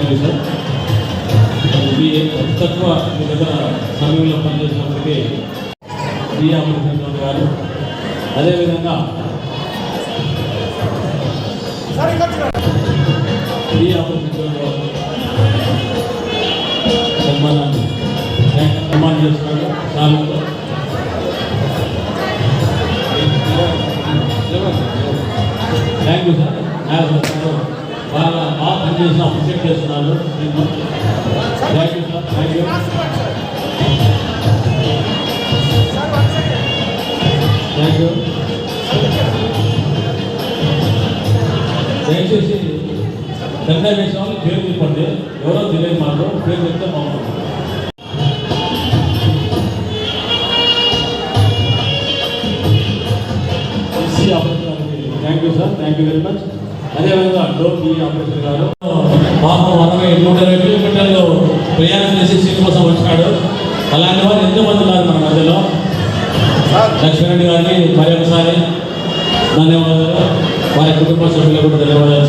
Thank you sir. మీ అతి తక్కువ మీ దగ్గర సమయంలో పనిచేసినప్పటికీ ఈ అమృత గారు. అదేవిధంగా ఈ అమృతంలో సన్మానాన్ని సన్మానం చేస్తున్నాడు నాలుగులో థ్యాంక్ యూ సార్ బాగా బాగా పనిచేసిన అప్రిషియేట్ చేస్తున్నాను నేను thank you sir thank you thank you దయచేసి పెద్ద వేసిన వాళ్ళు పేరు చెప్పండి ఎవరో తెలియదు మాకు పేరు చెప్తే బాగుంటుంది SC operation thank you sir thank you very much అదేవిధంగా డోర్ బి ఆపరేషన్ గారు పాపం అరవై నూట ఇరవై కిలోమీటర్లు ప్రయాణం చేసి సీట్ కోసం వచ్చినాడు. అలాంటి వారు ఎంతోమంది ఉన్నారు మన మధ్యలో. లక్ష్మీరెడ్డి గారిని మరి ఒకసారి ధన్యవాదాలు. వారి కుటుంబ సభ్యులకు కూడా ధన్యవాదాలు.